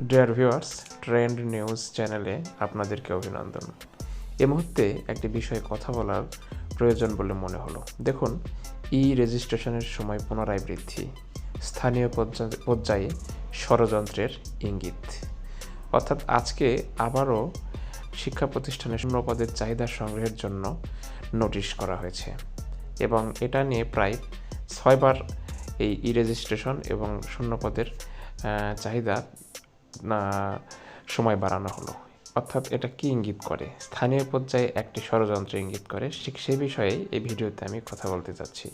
Dear viewers trend news চ্যানেলে আপনাদেরকে অভিনন্দন। এ মুহূর্তে একটি বিষয়ে কথা বলার প্রয়োজন বলে মনে হলো। দেখুন ই রেজিস্ট্রেশনের সময় পুনরায় বৃদ্ধি। স্থানীয় পর্যা- পর্যায়ে ষড়যন্ত্রের ইঙ্গিত। অর্থাৎ আজকে আবারও শিক্ষা প্রতিষ্ঠানে শূন্য পদের চাহিদা সংগ্রহের জন্য নোটিশ করা হয়েছে। এবং এটা নিয়ে প্রায় ছয়বার এই ই রেজিস্ট্রেশন এবং শূন্যপদের চাহিদা সময় বাড়ানো হলো। অর্থাৎ এটা কি ইঙ্গিত করে? স্থানীয় পর্যায়ে একটি ষড়যন্ত্র ইঙ্গিত করে। ঠিক সে বিষয়ে এই ভিডিওতে আমি কথা বলতে চাচ্ছি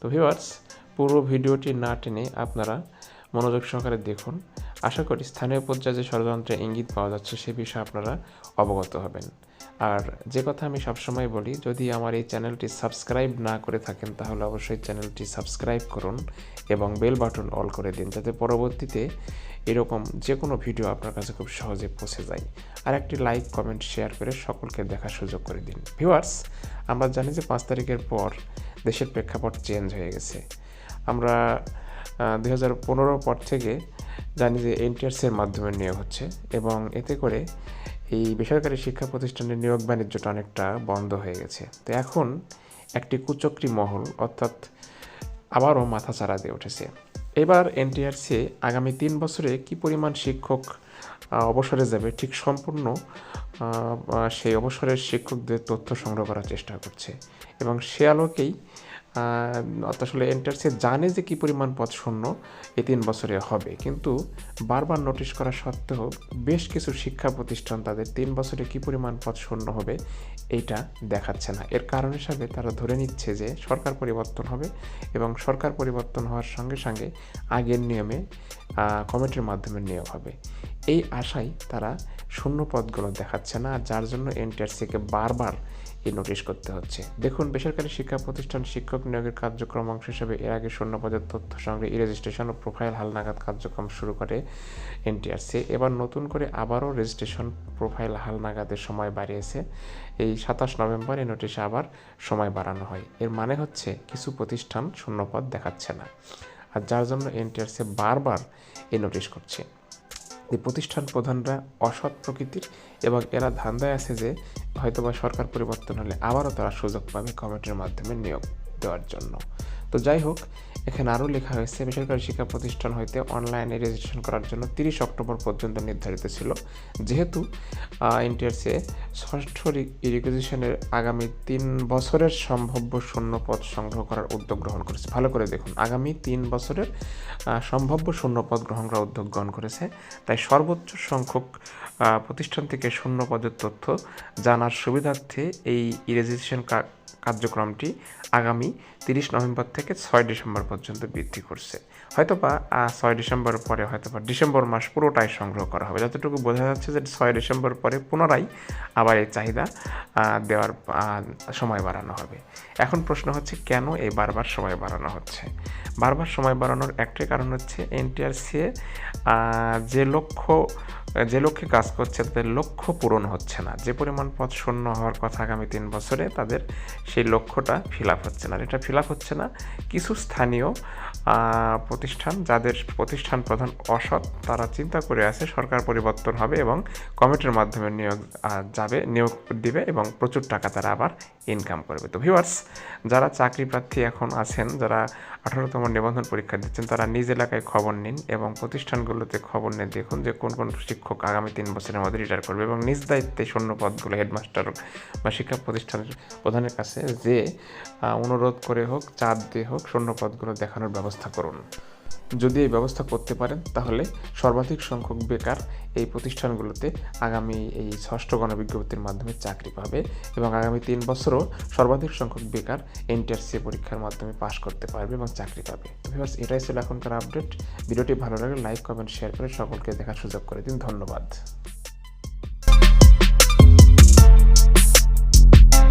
তো ভিউয়ার্স পুরো ভিডিওটি না টেনে আপনারা মনোযোগ সহকারে দেখুন। আশা করি স্থানীয় পর্যায়ে যে ষড়যন্ত্রের ইঙ্গিত পাওয়া যাচ্ছে, সে বিষয়ে আপনারা অবগত হবেন। আর যে কথা আমি সবসময় বলি, যদি আমার এই চ্যানেলটি সাবস্ক্রাইব না করে থাকেন, তাহলে অবশ্যই চ্যানেলটি সাবস্ক্রাইব করুন এবং বেল বাটন অল করে দিন, যাতে পরবর্তীতে এরকম যে কোনো ভিডিও আপনার কাছে খুব সহজে পৌঁছে যায়। আর একটি লাইক, কমেন্ট, শেয়ার করে সকলকে দেখার সুযোগ করে দিন। ভিউয়ার্স, আমরা জানি যে পাঁচ তারিখের পর দেশের প্রেক্ষাপট চেঞ্জ হয়ে গেছে। আমরা দু হাজার পনেরো পর থেকে জানি যে এনটিআরসির মাধ্যমে নিয়োগ হচ্ছে এবং এতে করে এই বেসরকারি শিক্ষা প্রতিষ্ঠানের নিয়োগ বাণিজ্যটা অনেকটা বন্ধ হয়ে গেছে। তো এখন একটি কুচক্রী মহল, অর্থাৎ আবারও মাথা চাড়া দিয়ে উঠেছে। এবার এনটিআরসি আগামী তিন বছরে কি পরিমাণ শিক্ষক অবসরে যাবে, ঠিক সম্পূর্ণ সেই অবসরের শিক্ষকদের তথ্য সংগ্রহ করার চেষ্টা করছে। এবং সে আলোকেই আসলে এনটিআরসি জানে যে কী পরিমাণ পদ শূন্য, এই তিন বছরে হবে। কিন্তু বারবার নোটিশ করা সত্ত্বেও বেশ কিছু শিক্ষা প্রতিষ্ঠান তাদের তিন বছরে কী পরিমাণ পদ শূন্য হবে, এইটা দেখাচ্ছে না। এর কারণ হিসাবে তারা ধরে নিচ্ছে যে সরকার পরিবর্তন হবে এবং সরকার পরিবর্তন হওয়ার সঙ্গে সঙ্গে আগের নিয়মে কমিটির মাধ্যমে নিয়োগ হবে। এই আশায় তারা শূন্য পদগুলো দেখাচ্ছে না, আর যার জন্য এনটিআরসিকে বারবার নোটিশ করতে হচ্ছে? দেখুন, বেসরকারি শিক্ষা প্রতিষ্ঠান শিক্ষক নিয়োগের কার্যক্রম অংশ হিসেবে এর আগে শূন্য পদের তথ্য সংগ্রহে ই রেজিস্ট্রেশন ও প্রোফাইল হালনাগাদ কার্যক্রম শুরু করে এনটিআরসি। এবার নতুন করে আবারও রেজিস্ট্রেশন প্রোফাইল হালনাগাদের সময় বাড়িয়েছে। এই সাতাশ নভেম্বর এই নোটিশে আবার সময় বাড়ানো হয়। এর মানে হচ্ছে কিছু প্রতিষ্ঠান শূন্যপদ দেখাচ্ছে না। আর যার জন্য এনটিআরসি বারবার এই নোটিশ করছে। এই প্রতিষ্ঠান প্রধানরা অসৎ প্রকৃতির এবং এরা ধান্দায় আছে যে হয়তোবা সরকার পরিবর্তন হলে আবারও তারা সুযোগ পাবে কমিটির মাধ্যমে নিয়োগ দেওয়ার জন্য। তো যাই হোক, এখানে আরও লেখা হয়েছে, বেসরকারি শিক্ষা প্রতিষ্ঠান হইতে অনলাইনে রেজিস্ট্রেশন করার জন্য তিরিশ অক্টোবর পর্যন্ত নির্ধারিত ছিল। যেহেতু এনটিআরসি ষষ্ঠ রিকুইজিশনের আগামী তিন বছরের সম্ভাব্য শূন্য পদ সংগ্রহ করার উদ্যোগ গ্রহণ করেছে। ভালো করে দেখুন, আগামী তিন বছরের সম্ভাব্য শূন্য পদ গ্রহণ করার উদ্যোগ গ্রহণ করেছে। তাই সর্বোচ্চ সংখ্যক প্রতিষ্ঠান থেকে শূন্য পদের তথ্য জানার সুবিধার্থে এই রেজিস্ট্রেশন কার্যক্রমটি আগামী তিরিশ নভেম্বর থেকে ছয় ডিসেম্বর পর্যন্ত বৃদ্ধি করছে। হয়তোবা ছয় ডিসেম্বর পরে হয়তোবা ডিসেম্বর মাস পুরোটাই সংগ্রহ করা হবে। যতটুকু বোঝা যাচ্ছে যে ছয় ডিসেম্বর পরে পুনরায় আবার এই চাহিদা দেওয়ার সময় বাড়ানো হবে। এখন প্রশ্ন হচ্ছে, কেন এই বারবার সময় বাড়ানো হচ্ছে? বারবার সময় বাড়ানোর একটাই কারণ হচ্ছে এনটিআরসি যে লক্ষ্য, যে লক্ষ্যে কাজ করছে, তাদের লক্ষ্য পূরণ হচ্ছে না। যে পরিমাণ পথ শূন্য হওয়ার কথা আগামী তিন বছরে তাদের সেই লক্ষ্যটা ফিল আপ হচ্ছে না। এটা ফিল আপ হচ্ছে না কিছু স্থানীয় প্রতিষ্ঠান, যাদের প্রতিষ্ঠান প্রধান অসৎ, তারা চিন্তা করে আছে সরকার পরিবর্তন হবে এবং কমিটির মাধ্যমে নিয়োগ যাবে, নিয়োগ দিবে এবং প্রচুর টাকা তারা আবার ইনকাম করবে। তো ভিউয়ার্স যারা চাকরি প্রার্থী এখন আছেন, যারা আঠারোতম নিবন্ধন পরীক্ষা দিচ্ছেন, তারা নিজ এলাকায় খবর নিন এবং প্রতিষ্ঠানগুলোতে খবর নিয়ে দেখুন যে কোন কোন শিক্ষক আগামী তিন বছরের মধ্যে রিটায়ার করবে এবং নিজ দায়িত্বে শূন্য পদগুলো হেডমাস্টার বা শিক্ষা প্রতিষ্ঠানের প্রধানের কাছে যে অনুরোধ করে হোক, চাপ দিয়ে হোক শূন্য পদগুলো দেখানোর ব্যবস্থা করুন। যদি এই ব্যবস্থা করতে পারেন, তাহলে সর্বাধিক সংখ্যক বেকার এই প্রতিষ্ঠানগুলোতে আগামী এই ষষ্ঠ গণবিজ্ঞপ্তির মাধ্যমে চাকরি পাবে এবং আগামী তিন বছরও সর্বাধিক সংখ্যক বেকার এনটিআরসি পরীক্ষার মাধ্যমে পাশ করতে পারবে এবং চাকরি পাবে। এটাই ছিল এখনকার আপডেট। ভিডিওটি ভালো লাগলে লাইক, কমেন্ট, শেয়ার করে সকলকে দেখার সুযোগ করে দিন। ধন্যবাদ।